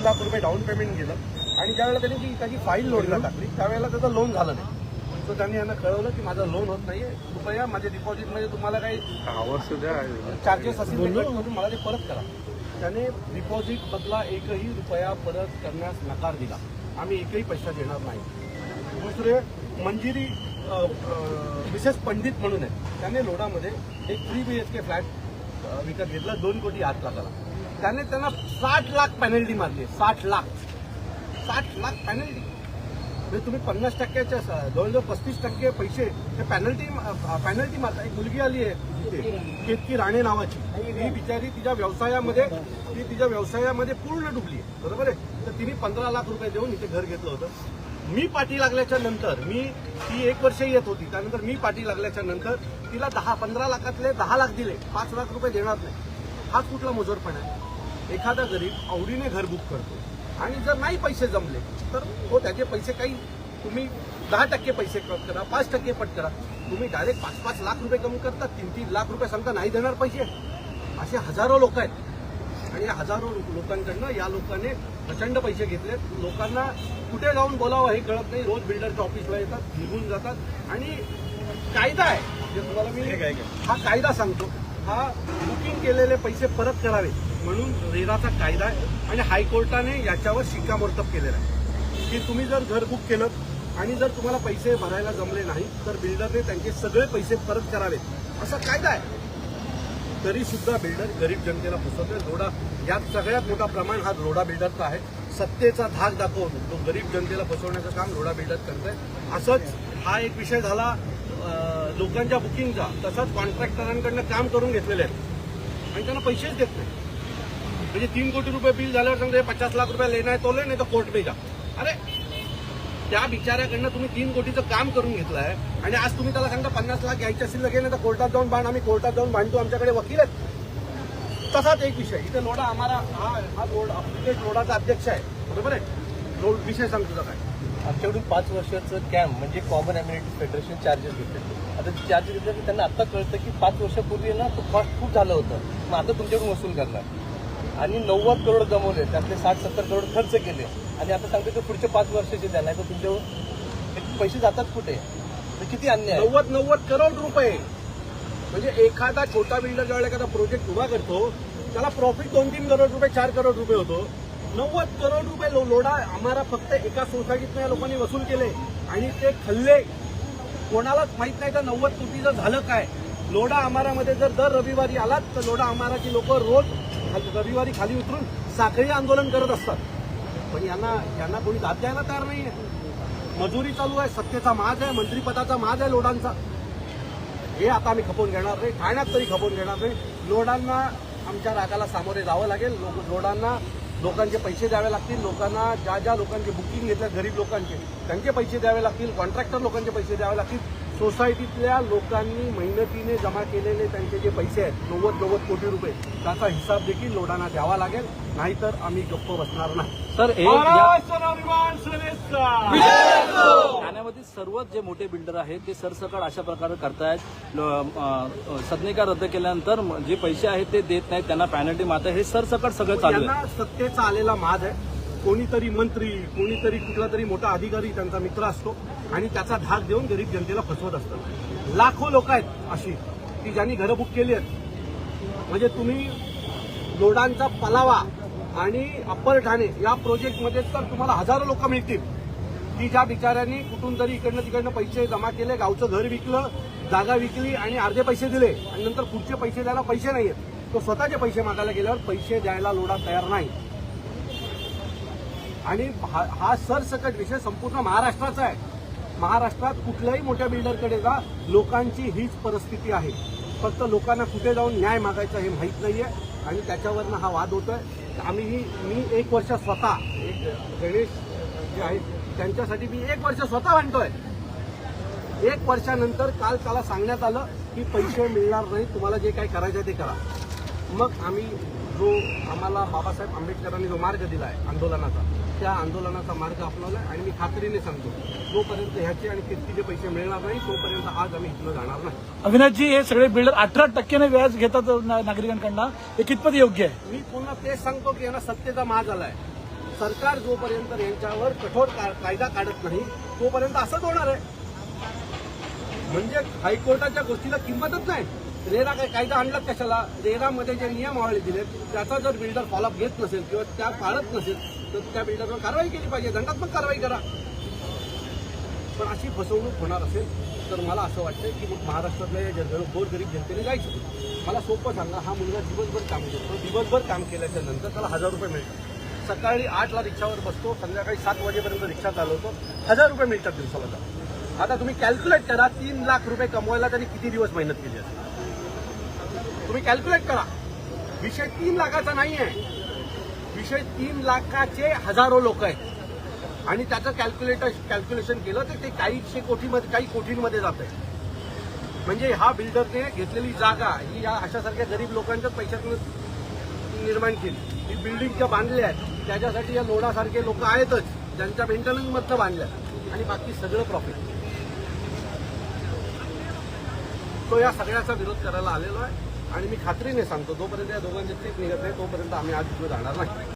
तीन लाख रुपये down payment गेलं आणि ज्यावेळेला त्यांनी जी त्याची फाईल लोडला टाकली त्यावेळेला त्याचं लोन झालं नाही. सो त्यांनी यांना कळवलं की माझं लोन होत नाहीये. कृपया माझ्या डिपॉझिटमध्ये तुम्हाला काही चार्जेस असतील मला ते परत करा. त्याने डिपॉझिट बदला एकही रुपया परत करण्यास नकार दिला. आम्ही एकही पैसा देणार नाही. दुसरे मंजिरी मिसेस पंडित म्हणून आहे. त्याने लोडामध्ये एक three B H K flat विकत घेतला. दोन कोटी आठ लाखाला. त्याने त्यांना साठ लाख पॅनल्टी मारली. साठ लाख. साठ लाख पॅनल्टी म्हणजे तुम्ही पन्नास टक्क्याच्या जवळजवळ पस्तीस टक्के पैसे ते पॅनल्टी पॅनल्टी मारता. एक मुलगी आली आहे तिथे केतकी राणे नावाची. ती बिचारी तिच्या व्यवसायामध्ये ती तिच्या व्यवसायामध्ये पूर्ण डुबली आहे. बरोबर आहे? तर तिने पंधरा लाख रुपये देऊन इथे घर घेतलं होतं. मी पाठी लागल्याच्या नंतर मी ती एक वर्ष येत होती. त्यानंतर मी पाठी लागल्याच्या नंतर तिला दहा पंधरा लाखातले दहा लाख दिले. पाच लाख रुपये देणार नाही. हा कुठला मोजोरपणा आहे? एखादा गरीब आवडीने घर बुक करतो आणि जर नाही पैसे जमले तर हो त्याचे पैसे काही तुम्ही दहा टक्के पैसे कट करा पाच टक्के पट करा. तुम्ही डायरेक्ट पाच पाच लाख रुपये कमी करता तीन तीन लाख रुपये सांगता नाही देणार पैसे. असे हजारो लोक आहेत. आणि या हजारो लोकांकडनं या लोकांनी प्रचंड पैसे घेतलेत लोकांना कुठे जाऊन बोलावं हे कळत नाही. रोज बिल्डरच्या ऑफिसला येतात निघून जातात. आणि कायदा आहे. जे तुम्हाला मी हा कायदा सांगतो. हा बुकिंग केलेले पैसे परत करावे म्हणून रेराचा कायदा आहे आणि हायकोर्टाने याच्यावर शिक्कामोर्तब केलेला आहे. की तुम्ही जर घर बुक केलं आणि जर तुम्हाला पैसे भरायला जमले नाही तर बिल्डरने त्यांचे सगळे पैसे परत करावेत असा कायदा आहे. तरी सुद्धा बिल्डर गरीब जनतेला फसवतोय. रोडा यात सगळ्यात मोठा प्रमाण हा लोडा बिल्डरचा आहे. सत्तेचा धाक दाखवून तो गरीब जनतेला फसवण्याचं काम रोडा बिल्डर करतोय. असंच हा एक विषय झाला लोकांच्या बुकिंगचा तसाच कॉन्ट्रॅक्टरांकडनं काम करून घेतलेले आहेत. आणि त्यांना पैसेच देत नाही. म्हणजे तीन कोटी रुपये बिल झाल्यावर सांगते पचास लाख रुपये लेना आहे तो ले नाही तर कोर्ट में जा अरे त्या बिचाऱ्याकडनं तुम्ही तीन कोटीचं काम करून घेतलं आहे आणि आज तुम्ही त्याला सांगता पन्नास लाख घ्यायचे असेल लगे नाही तर कोर्टात जाऊन बांध आम्ही कोर्टात जाऊन बांधतो आमच्याकडे वकील आहेत. तसाच एक विषय. इथे लोढा आम्हाला हा हा लोड इथे लोडाचा अध्यक्ष आहे. बरोबर आहे? लोड विषय सांग तुझा काय. आमच्याकडून पाच वर्षाचं कॅम्प म्हणजे कॉमन अम्युनिटी फेडरेशन चार्जेस घेतले. आता चार्जेस घेतले की त्यांना आता कळतं की पाच वर्षापूर्वी ना तो कॉस्ट खूप झालं होतं. मग आता तुमच्याकडून वसूल करणार. आणि नव्वद करोड गमवले त्यातले साठ सत्तर करोड खर्च केले. आणि आता सांगते की पुढचे पाच वर्षाचे द्या नाही तर तुमच्यावर पैसे जातात कुठे? तर किती अन्याय. नव्वद नव्वद करोड रुपये. म्हणजे एखादा छोटा बिल्डर ज्यावेळेला एखादा प्रोजेक्ट उभा करतो त्याला प्रॉफिट दोन तीन करोड रुपये चार करोड रुपये होतो. नव्वद करोड रुपये लो- लोडा आम्हाला फक्त एका सोसायटीतल्या लोकांनी वसूल केले. आणि ते खल्ले कोणालाच माहीत नाही तर नव्वद कोटीचं झालं काय? लोडा आमारामध्ये जर दर रविवारी आलात तर लोडा आमाराची लोक रोज रविवारी खाली उतरून साखळी आंदोलन करत असतात. पण यांना यांना कोणी दाद द्यायला तयार आहे मजुरी चालू आहे सत्तेचा माज आहे मंत्रीपदाचा माज आहे लोडांचा हे आता आम्ही खपवून घेणार नाही ठाण्यात तरी खपवून घेणार नाही. लोडांना आमच्या रागाला सामोरे जावं लागेल. लोक लोडांना लोकांचे पैसे द्यावे लागतील लोकांना ज्या ज्या लोकांचे बुकिंग घेतल्या गरीब लोकांचे त्यांचे पैसे द्यावे लागतील कॉन्ट्रॅक्टर लोकांचे पैसे द्यावे लागतील. सोसायटीतल्या लोकांनी मेहनतीने जमा केलेले त्यांचे जे पैसे आहेत नव्वद नव्वद कोटी रुपये त्याचा हिसाब देखील लोडांना द्यावा लागेल. नाहीतर आम्ही गप्प बसणार नाही. सर ठाण्यामध्ये सर्वच जे मोठे बिल्डर आहेत ते सरसकट अशा प्रकारे करतायत. सदनिका रद्द केल्यानंतर जे पैसे आहेत ते देत नाहीत त्यांना पॅनल्टी मारतात हे सरसकट सगळं चालू सत्तेचा आलेला माज आहे. कोणीतरी मंत्री कोणीतरी कुठला तरी मोठा अधिकारी त्यांचा मित्र असतो आणि त्याचा धाक देऊन गरीब जनतेला फसवत असतात. लाखो लोक आहेत अशी की ज्यांनी घरं बुक केली आहेत. म्हणजे तुम्ही लोडांचा पलावा आणि अप्पर ठाणे या प्रोजेक्टमध्ये तर तुम्हाला हजारो लोक मिळतील. की ज्या बिचाऱ्यांनी कुठून तरी इकडनं तिकडनं पैसे जमा केले गावचं घर विकलं जागा विकली आणि अर्धे पैसे दिले आणि नंतर पुढचे पैसे द्यायला पैसे नाही आहेत तो स्वतःचे पैसे मागायला गेल्यावर पैसे द्यायला लोडा तयार नाही. आणि हा हा सरसकट विषय संपूर्ण महाराष्ट्राचा आहे. महाराष्ट्रात कुठल्याही मोठ्या बिल्डरकडे जा लोकांची हीच परिस्थिती आहे. फक्त लोकांना कुठे जाऊन न्याय मागायचा हे माहीत नाहीये आणि त्याच्यावरनं हा वाद होतोय. आम्ही ही मी एक वर्ष स्वतः एक गणेश जे आहेत त्यांच्यासाठी मी एक वर्ष स्वतः म्हणतोय. एक वर्षानंतर काल त्याला सांगण्यात आलं की पैसे मिळणार नाही तुम्हाला जे काही करायचं ते करा. मग आम्ही जो आम्हाला बाबासाहेब आंबेडकरांनी जो मार्ग दिला आहे आंदोलनाचा त्या आंदोलनाचा मार्ग अपनावला आणि मी खात्रीने सांगतो जोपर्यंत ह्याचे आणि कितीचे पैसे मिळणार नाही तोपर्यंत आज आम्ही इथनं जाणार नाही. अविनाशजी हे सगळे बिल्डर अठरा टक्क्याने व्याज घेतात नागरिकांकडनं. हे कितपत योग्य आहे? मी पुन्हा तेच सांगतो की यांना सत्तेचा माज आलाय. सरकार जोपर्यंत यांच्यावर कठोर कायदा काढत नाही तोपर्यंत असंच होणार आहे. म्हणजे हायकोर्टाच्या गोष्टीला किंमतच नाही. रेरा काय कायदा आणला कशाला? रेरामध्ये जे नियमावली दिले त्याचा जर बिल्डर फॉलोअप घेत नसेल किंवा त्या पाळत नसेल तर त्या बिल्डरवर कारवाई केली पाहिजे. दंडात्मक कारवाई करा. पण अशी फसवणूक होणार असेल तर मला असं वाटतं की मग महाराष्ट्रातल्या या जन- गोरगरीब जनतेने जायचं मला सोपं सांगा हा मुलगा दिवसभर काम करतो. दिवसभर काम केल्याच्यानंतर त्याला हजार रुपये मिळतात. सकाळी आठला रिक्षावर बसतो संध्याकाळी सात वाजेपर्यंत रिक्षा चालवतो हजार रुपये मिळतात दिवसाला आता तुम्ही कॅल्क्युलेट करा तीन लाख रुपये कमवायला त्यांनी किती दिवस मेहनत केली असेल? तुम्ही कॅल्क्युलेट करा. विषय तीन लाखाचा नाही आहे विषय तीन लाखाचे हजारो लोक आहेत. आणि त्याचं कॅल्क्युलेटर कॅल्क्युलेशन केलं तर ते काहीशे कोटीमध्ये काही कोटींमध्ये जात आहे म्हणजे हा बिल्डरने घेतलेली जागा ही या अशासारख्या गरीब लोकांच्याच पैशातून निर्माण केली. ही बिल्डिंग ज्या बांधल्या आहेत त्याच्यासाठी या लोडासारखे लोक आहेतच. ज्यांच्या मेंटेनन्समधनं बांधल्या. आणि बाकी सगळं प्रॉफिट तो या सगळ्याचा विरोध करायला आलेलो आहे. आणि मी खात्रीने सांगतो जोपर्यंत या दोघांचे ट्रीप निघत नाही तोपर्यंत आम्ही आज इथे जाणार नाही.